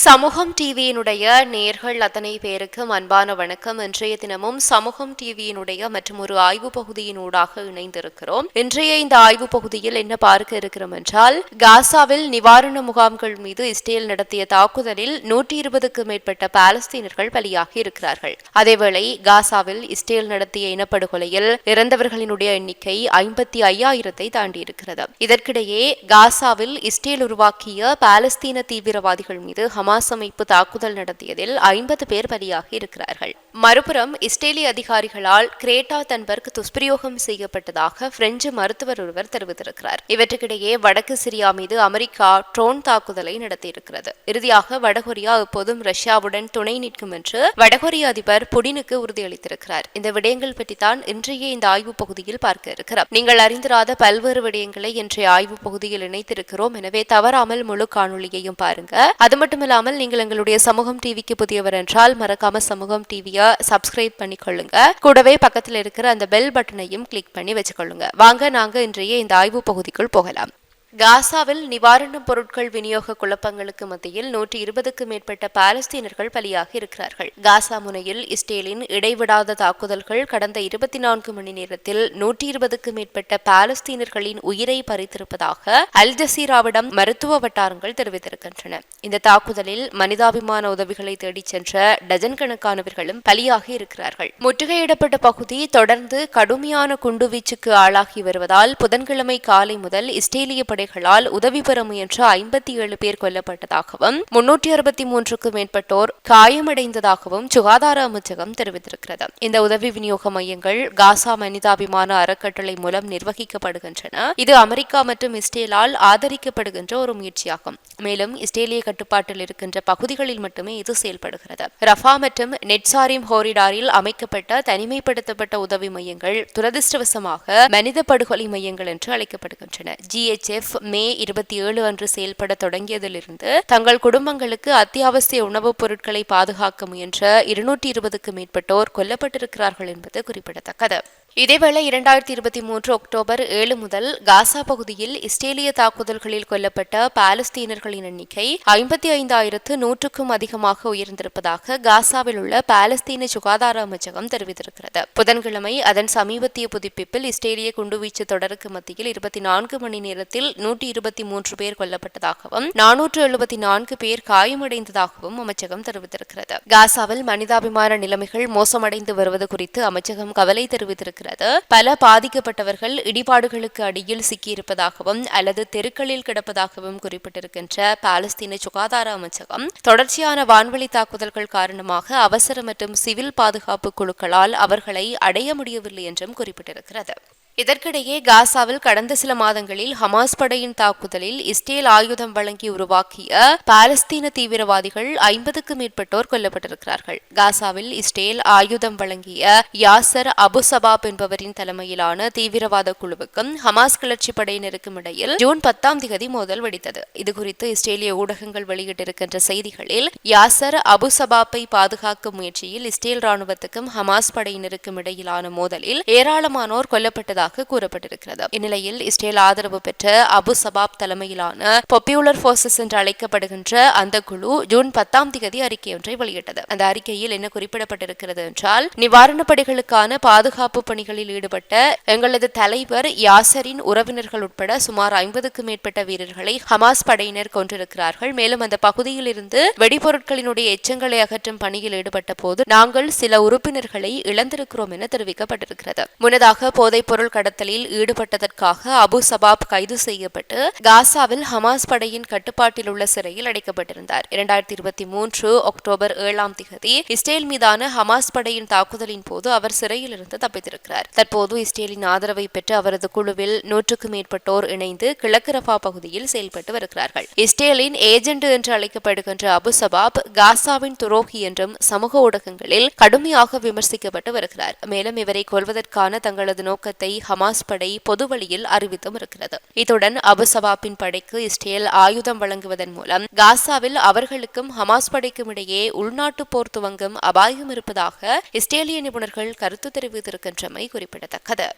சமூகம் டிவியினுடைய நேர்கள் அத்தனை பேருக்கும் அன்பான வணக்கம். இன்றைய தினமும் சமூகம் டிவியினுடைய மற்றும் ஒரு ஆய்வு பகுதியினூடாக இணைந்திருக்கிறோம். இன்றைய இந்த ஆய்வு பகுதியில் என்ன பார்க்க இருக்கிறோம் என்றால் காசாவில் நிவாரண முகாம்கள் மீது இஸ்ரேல் நடத்திய தாக்குதலில் நூற்றி இருபதுக்கும் மேற்பட்ட பாலஸ்தீனர்கள் பலியாகி இருக்கிறார்கள். அதேவேளை காசாவில் இஸ்ரேல் நடத்திய இனப்படுகொலையில் இறந்தவர்களினுடைய எண்ணிக்கை ஐம்பத்தி ஐயாயிரத்தை தாண்டியிருக்கிறது. இதற்கிடையே காசாவில் இஸ்ரேல் உருவாக்கிய பாலஸ்தீன தீவிரவாதிகள் மீது ஹமாஸ் அமைப்பு தாக்குதல் நடத்தியதில் ஐம்பது பேர் பலியாகி இருக்கிறார்கள். மறுபுறம் இஸ்ரேலிய அதிகாரிகளால் கிரேட்டா தன்பர்க் துஷ்பிரயோகம் செய்யப்பட்டதாக பிரெஞ்சு மருத்துவர் ஒருவர் தெரிவித்திருக்கிறார். இவற்றுக்கிடையே வடக்கு சிரியா மீது அமெரிக்கா ட்ரோன் தாக்குதலை நடத்தியிருக்கிறது. இறுதியாக வடகொரியா எப்போதும் ரஷ்யாவுடன் துணை நிற்கும் என்று வடகொரிய அதிபர் புடினுக்கு உறுதியளித்திருக்கிறார். இந்த விடயங்கள் பற்றித்தான் இன்றைய இந்த ஆய்வு பகுதியில் பார்க்க இருக்கிறோம். நீங்கள் அறிந்திராத பல்வேறு விடயங்களை இன்றைய ஆய்வு பகுதியில் இணைத்திருக்கிறோம். எனவே தவறாமல் முழு காணொலியையும் பாருங்க. அது மட்டுமில்லாமல் நீங்கள் எங்களுடைய சமூகம் டிவிக்கு புதியவர் என்றால் மறக்காம சமூகம் டிவியை சப்ஸ்கிரைப் பண்ணிக்கொள்ளுங்க. கூடவே பக்கத்தில் இருக்கிற அந்த பெல் பட்டனையும் கிளிக் பண்ணி வச்சுக்கொள்ளுங்க. வாங்க நாங்க இன்றைய இந்த ஆய்வு பகுதிக்குள் போகலாம். காசாவில் நிவாரணப் பொருட்கள் விநியோக குழப்பங்களுக்கு மத்தியில் நூற்றி இருபதுக்கும் மேற்பட்ட பாலஸ்தீனர்கள் பலியாகி இருக்கிறார்கள். காசா முனையில் இஸ்ரேலின் இடைவிடாத தாக்குதல்கள் கடந்த இருபத்தி நான்கு மணி நேரத்தில் நூற்றி இருபதுக்கும் மேற்பட்ட பாலஸ்தீனர்களின் உயிரை பறித்திருப்பதாக அல் ஜசீராவிடம் மருத்துவ வட்டாரங்கள் தெரிவித்திருக்கின்றன. இந்த தாக்குதலில் மனிதாபிமான உதவிகளை தேடிச் சென்ற டஜன் கணக்கானவர்களும் பலியாகி இருக்கிறார்கள். முற்றுகையிடப்பட்ட பகுதி தொடர்ந்து கடுமையான குண்டுவீச்சுக்கு ஆளாகி வருவதால் புதன்கிழமை காலை முதல் இஸ்ரேலிய படை படைகளால் உதவி பெற முயன்ற ஐம்பத்தி ஏழு பேர் கொல்லப்பட்டதாகவும் முன்னூற்றி அறுபத்தி மூன்றுக்கும் மேற்பட்டோர் காயமடைந்ததாகவும் சுகாதார அமைச்சகம் தெரிவித்திருக்கிறது. இந்த உதவி விநியோக மையங்கள் காசா மனிதாபிமான அறக்கட்டளை மூலம் நிர்வகிக்கப்படுகின்றன. இது அமெரிக்கா மற்றும் இஸ்ரேலால் ஆதரிக்கப்படுகின்ற ஒரு முயற்சியாகும். மேலும் இஸ்ரேலிய கட்டுப்பாட்டில் இருக்கின்ற பகுதிகளில் மட்டுமே இது செயல்படுகிறது. ரஃபா மற்றும் நெட்சாரிம் ஹோரிடாரில் அமைக்கப்பட்ட தனிமைப்படுத்தப்பட்ட உதவி மையங்கள் துரதிருஷ்டவசமாக மனித படுகொலை மையங்கள் என்று அழைக்கப்படுகின்றன. ஜிஎச்எஃப் மே இருபத்தி ஏழு அன்று செயல்பட தொடங்கியதிலிருந்து தங்கள் குடும்பங்களுக்கு அத்தியாவசிய உணவுப் பொருட்களை பாதுகாக்க முயன்ற இருநூற்றி இருபதுக்கு மேற்பட்டோர் கொல்லப்பட்டிருக்கிறார்கள் என்பது குறிப்பிடத்தக்கது. இதேவேளை இரண்டாயிரத்தி இருபத்தி மூன்று அக்டோபர் ஏழு முதல் காசா பகுதியில் இஸ்ரேலிய தாக்குதல்களில் கொல்லப்பட்ட பாலஸ்தீனர்களின் எண்ணிக்கை ஐம்பத்தி ஐந்தாயிரத்து நூற்றுக்கும் அதிகமாக உயர்ந்திருப்பதாக காசாவில் உள்ள பாலஸ்தீன சுகாதார அமைச்சகம் தெரிவித்திருக்கிறது. புதன்கிழமை அதன் சமீபத்திய புதுப்பிப்பில் இஸ்ரேலிய குண்டுவீச்சு தொடருக்கு மத்தியில் இருபத்தி நான்கு மணி நேரத்தில் நூற்றி இருபத்தி மூன்று பேர் கொல்லப்பட்டதாகவும் நானூற்று எழுபத்தி நான்கு பேர் காயமடைந்ததாகவும் அமைச்சகம் தெரிவித்திருக்கிறது. காசாவில் மனிதாபிமான நிலைமைகள் மோசமடைந்து வருவது குறித்து அமைச்சகம் கவலை தெரிவித்திருக்கிறது. இருக்கிறது. பல பாதிக்கப்பட்டவர்கள் இடிபாடுகளுக்கு அடியில் சிக்கியிருப்பதாகவும் அல்லது தெருக்களில் கிடப்பதாகவும் குறிப்பிட்டிருக்கின்ற பாலஸ்தீன சுகாதார அமைச்சகம் தொடர்ச்சியான வான்வழி தாக்குதல்கள் காரணமாக அவசர மற்றும் சிவில் பாதுகாப்பு குழுக்களால் அவர்களை அடைய முடியவில்லை என்றும் குறிப்பிட்டிருக்கிறது. இதற்கிடையே காசாவில் கடந்த சில மாதங்களில் ஹமாஸ் படையின் தாக்குதலில் இஸ்ரேல் ஆயுதம் வழங்கி உருவாக்கிய பாலஸ்தீன தீவிரவாதிகள் ஐம்பதுக்கும் மேற்பட்டோர் கொல்லப்பட்டிருக்கிறார்கள். காசாவில் இஸ்ரேல் ஆயுதம் வழங்கிய யாசர் அபு சபாப் என்பவரின் தலைமையிலான தீவிரவாத குழுவுக்கும் ஹமாஸ் கிளர்ச்சி படையினருக்கும் இடையில் ஜூன் பத்தாம் தேதி மோதல் வெடித்தது. இதுகுறித்து இஸ்ரேலிய ஊடகங்கள் வெளியிட்டிருக்கின்ற செய்திகளில் யாசர் அபு சபாப்பை பாதுகாக்கும் முயற்சியில் இஸ்ரேல் ராணுவத்துக்கும் ஹமாஸ் படையினருக்கும் இடையிலான மோதலில் ஏராளமானோர் கொல்லப்பட்டதாக உள்ளதாக கூறப்பட்டிருக்கிறது. இந்நிலையில் இஸ்ரேல் ஆதரவு பெற்ற அபு சபாப் தலைமையிலான பாப்புலர் போர்சஸ் என்று அழைக்கப்படுகின்ற அந்த குழு ஜூன் பத்தாம் தேதி அறிக்கை ஒன்றை வெளியிட்டது. அந்த அறிக்கையில் என்ன குறிப்பிடப்பட்டிருக்கிறது என்றால் நிவாரணப் பணிகளுக்கான பாதுகாப்பு பணிகளில் ஈடுபட்ட எங்களது தலைவர் யாசரின் உறவினர்கள் உட்பட சுமார் ஐம்பதுக்கும் மேற்பட்ட வீரர்களை ஹமாஸ் படையினர் கொண்டிருக்கிறார்கள் மேலும் அந்த பகுதியில் இருந்து வெடிபொருட்களினுடைய எச்சங்களை அகற்றும் பணியில் ஈடுபட்ட போது நாங்கள் சில உறுப்பினர்களை இழந்திருக்கிறோம் என தெரிவிக்கப்பட்டிருக்கிறது. முன்னதாக போதைப் பொருள் கடத்தலில் ஈடுபட்டதற்காக அபு சபாப் கைது செய்யப்பட்டு காசாவில் ஹமாஸ் படையின் கட்டுப்பாட்டில் உள்ள சிறையில் அடைக்கப்பட்டிருந்தார். இரண்டாயிரத்தி இருபத்தி மூன்று அக்டோபர் ஏழாம் திகதி இஸ்ரேல் மீதான ஹமாஸ் படையின் தாக்குதலின் போது அவர் சிறையில் இருந்து தப்பித்திருக்கிறார். தற்போது இஸ்ரேலின் ஆதரவை பெற்று அவரது குழுவில் நூற்றுக்கும் மேற்பட்டோர் இணைந்து கிழக்கு ரஃபா பகுதியில் செயல்பட்டு வருகிறார்கள். இஸ்ரேலின் ஏஜென்ட் என்று அழைக்கப்படுகின்ற அபு சபாப் காசாவின் துரோகி என்றும் சமூக ஊடகங்களில் கடுமையாக விமர்சிக்கப்பட்டு வருகிறார். மேலும் இவரை கொல்வதற்கான தங்களது நோக்கத்தை ஹமாஸ் படை பொது வழியில் அறிவித்தும் இருக்கிறது. இத்துடன் அபுசவாப்பின் படைக்கு இஸ்ரேல் ஆயுதம் வழங்குவதன் மூலம் காசாவில் அவர்களுக்கும் ஹமாஸ் படைக்கும் இடையே உள்நாட்டு போர் துவங்கும் அபாயம் இருப்பதாக இஸ்ரேலிய நிபுணர்கள் கருத்து தெரிவித்திருக்கின்றமை குறிப்பிடத்தக்கது.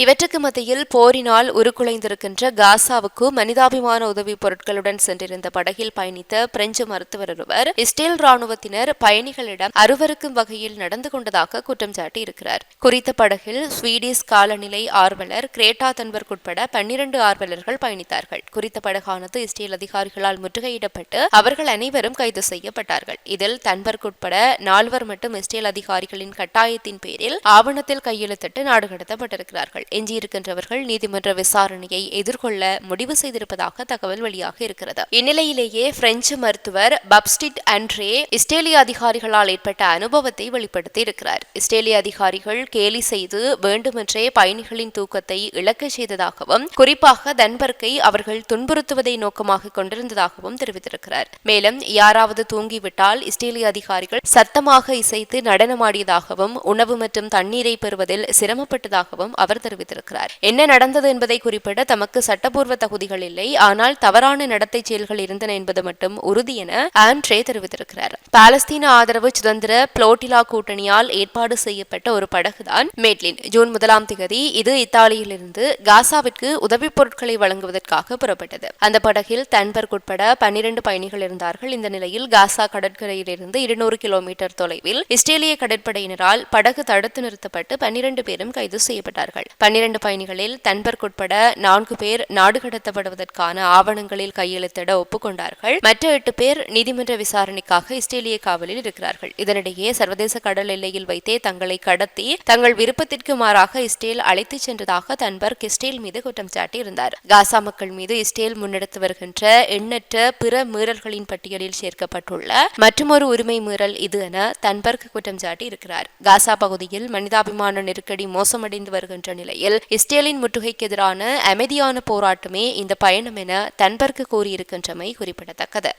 இவற்றுக்கு மத்தியில் போரினால் உருக்குலைந்திருக்கின்ற காசாவுக்கு மனிதாபிமான உதவி பொருட்களுடன் சென்றிருந்த படகில் பயணித்த பிரெஞ்சு மருத்துவர் ஒருவர் இஸ்ரேல் ராணுவத்தினர் பயணிகளிடம் அருவருக்கும் வகையில் நடந்து கொண்டதாக குற்றம் சாட்டியிருக்கிறார். குறித்த படகில் ஸ்வீடிஷ் காலநிலை ஆர்வலர் கிரேட்டா தன்பர்க் உட்பட பன்னிரண்டு ஆர்வலர்கள் பயணித்தார்கள். குறித்த படகானது இஸ்ரேல் அதிகாரிகளால் முற்றுகையிடப்பட்டு அவர்கள் அனைவரும் கைது செய்யப்பட்டார்கள். இதில் தன்பர்க் உட்பட நால்வர் மட்டும் இஸ்ரேல் அதிகாரிகளின் கட்டாயத்தின் பேரில் ஆவணத்தில் கையெழுத்திட்டு நாடு கடத்தப்பட்டிருக்கிறார்கள் எஞ்சியிருக்கின்றவர்கள் நீதிமன்ற விசாரணையை எதிர்கொள்ள முடிவு செய்திருப்பதாக தகவல் வெளியாக இருக்கிறது. இந்நிலையிலேயே பிரெஞ்சு மருத்துவர் பப்ஸ்டிட் அன்றே இஸ்ரேலிய அதிகாரிகளால் ஏற்பட்ட அனுபவத்தை வெளிப்படுத்தி இருக்கிறார். இஸ்ரேலிய அதிகாரிகள் கேலி செய்து வேண்டுமென்றே பயணிகளின் தூக்கத்தை இழக்கச் செய்ததாகவும் குறிப்பாக தன்பர்க்கை அவர்கள் துன்புறுத்துவதை நோக்கமாக கொண்டிருந்ததாகவும் தெரிவித்திருக்கிறார். மேலும் யாராவது தூங்கிவிட்டால் இஸ்ரேலிய அதிகாரிகள் சத்தமாக இசைத்து நடனமாடியதாகவும் உணவு மற்றும் தண்ணீரை பெறுவதில் சிரமப்பட்டதாகவும் அவர் தெரிவித்திருக்கிறார். என்ன நடந்தது என்பதை குறிப்பிட தமக்கு சட்டப்பூர்வ தகுதிகள் இல்லை. ஆனால் தவறான நடத்தை செயல்கள் இருந்தன என்பது மட்டும் உறுதி என ஆண்ட்ரே தெரிவித்திருக்கிறார். பாலஸ்தீன ஆதரவு சுதந்திர புளோட்டிலா கூட்டணியால் ஏற்பாடு செய்யப்பட்ட ஒரு படகுதான் மேட்லின். ஜூன் முதலாம் திகதி இது இத்தாலியிலிருந்து காசாவிற்கு உதவிப் பொருட்களை வழங்குவதற்காக புறப்பட்டது. அந்த படகில் தன்பர்க் உட்பட பன்னிரண்டு பயணிகள் இருந்தார்கள். இந்த நிலையில் காசா கடற்கரையிலிருந்து இருநூறு கிலோமீட்டர் தொலைவில் இஸ்ரேலிய கடற்படையினரால் படகு தடுத்து நிறுத்தப்பட்டு பன்னிரண்டு பேரும் கைது செய்யப்பட்டார்கள். பன்னிரண்டு பயணிகளில் தன்பர்க் உட்பட நான்கு பேர் நாடு கடத்தப்படுவதற்கான ஆவணங்களில் கையெழுத்திட ஒப்புக்கொண்டார்கள். மற்ற எட்டு பேர் நீதிமன்ற விசாரணைக்காக இஸ்ரேலிய காவலில் இருக்கிறார்கள். இதனிடையே சர்வதேச கடல் எல்லையில் வைத்தே தங்களை கடத்தி தங்கள் விருப்பத்திற்கு மாறாக இஸ்ரேல் அழைத்துச் சென்றதாக தன்பர்க் இஸ்ரேல் மீது குற்றம் சாட்டியிருந்தார். காசா மக்கள் மீது இஸ்ரேல் முன்னெடுத்து வருகின்ற எண்ணற்ற பிற மீறல்களின் பட்டியலில் சேர்க்கப்பட்டுள்ள மற்றொரு உரிமை மீறல் இது என தன்பர்க் குற்றம் சாட்டி இருக்கிறார் காசா பகுதியில் மனிதாபிமான நெருக்கடி மோசமடைந்து வருகின்ற நிலை நிலையில் இஸ்ரேலின் முற்றுகைக்கு எதிரான அமைதியான போராட்டமே இந்த பயணம் என தன்பர்க் கூறியிருக்கின்றமை குறிப்பிடத்தக்கது.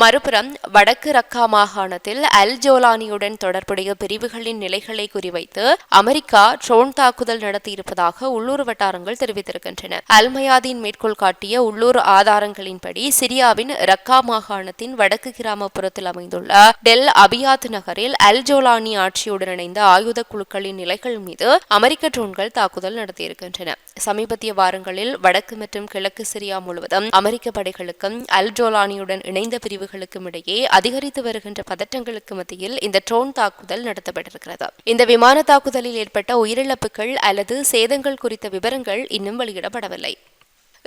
மறுபுறம் வடக்கு ரக்கா மாகாணத்தில் அல் ஜோலானியுடன் தொடர்புடைய பிரிவுகளின் நிலைகளை குறிவைத்து அமெரிக்கா ட்ரோன் தாக்குதல் நடத்தியிருப்பதாக உள்ளூர் வட்டாரங்கள் தெரிவித்திருக்கின்றன. அல்மயாதீன் மேற்கோள் காட்டிய உள்ளூர் ஆதாரங்களின்படி சிரியாவின் ரக்கா மாகாணத்தின் வடக்கு கிராமப்புறத்தில் அமைந்துள்ள டெல் அபியாத் நகரில் அல் ஜோலானி ஆட்சியுடன் இணைந்த ஆயுத குழுக்களின் நிலைகள் மீது அமெரிக்க ட்ரோன்கள் தாக்குதல் நடத்தியிருக்கின்றன. சமீபத்திய வாரங்களில் வடக்கு மற்றும் கிழக்கு சிரியா முழுவதும் அமெரிக்க படைகளுக்கும் அல் ஜோலானியுடன் இணைந்த பிரிவு பிரிவுகளுக்கும் இடையே அதிகரித்து வருகின்ற பதற்றங்களுக்கு மத்தியில் இந்த ட்ரோன் தாக்குதல் நடத்தப்பட்டிருக்கிறது. இந்த விமான தாக்குதலில் ஏற்பட்ட உயிரிழப்புகள் அல்லது சேதங்கள் குறித்த விவரங்கள் இன்னும் வெளியிடப்படவில்லை.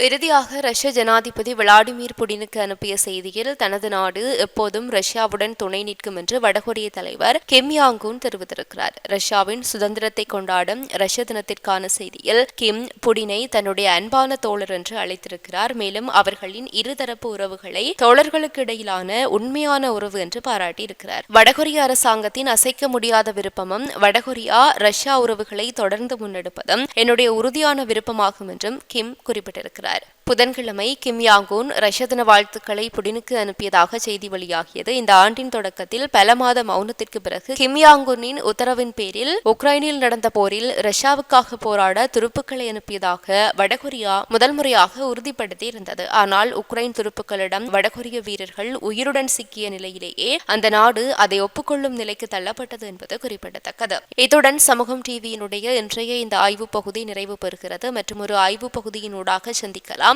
இறுதியாக ரஷ்ய ஜனாதிபதி விளாடிமிர் புடினுக்கு அனுப்பிய செய்தியில் தனது நாடு எப்போதும் ரஷ்யாவுடன் துணை நிற்கும் என்று வடகொரிய தலைவர் கிம் யாங்கூன் தெரிவித்திருக்கிறார். ரஷ்யாவின் சுதந்திரத்தை கொண்டாடும் ரஷ்ய தினத்திற்கான செய்தியில் கிம் புடினை தன்னுடைய அன்பான தோழர் என்று அழைத்திருக்கிறார். மேலும் அவர்களின் இருதரப்பு உறவுகளை தோழர்களுக்கு இடையிலான உண்மையான உறவு என்று பாராட்டியிருக்கிறார். வடகொரிய அரசாங்கத்தின் அசைக்க முடியாத விருப்பமும் வடகொரியா ரஷ்யா உறவுகளை தொடர்ந்து முன்னெடுப்பதும் என்னுடைய உறுதியான விருப்பமாகும் என்றும் கிம் குறிப்பிட்டிருக்கிறார். இருக்கிறார் புதன்கிழமை கிம் யாங்கூன் ரஷ்ய தின வாழ்த்துக்களை புடினுக்கு அனுப்பியதாக செய்தி வெளியாகியது. இந்த ஆண்டின் தொடக்கத்தில் பல மாத மௌனத்திற்கு பிறகு கிம் யாங்கூனின் உத்தரவின் பேரில் உக்ரைனில் நடந்த போரில் ரஷ்யாவுக்காக போராட துருப்புக்களை அனுப்பியதாக வடகொரியா முதல் முறையாக உறுதிப்படுத்தி இருந்தது ஆனால் உக்ரைன் துருப்புக்களிடம் வடகொரிய வீரர்கள் உயிருடன் சிக்கிய நிலையிலேயே அந்த நாடு அதை ஒப்புக்கொள்ளும் நிலைக்கு தள்ளப்பட்டது என்பது குறிப்பிடத்தக்கது. இத்துடன் சமூகம் டிவியினுடைய இன்றைய இந்த ஆய்வு பகுதி நிறைவு பெறுகிறது. மற்றும் ஒரு ஆய்வு பகுதியினூடாக சந்திக்கலாம்.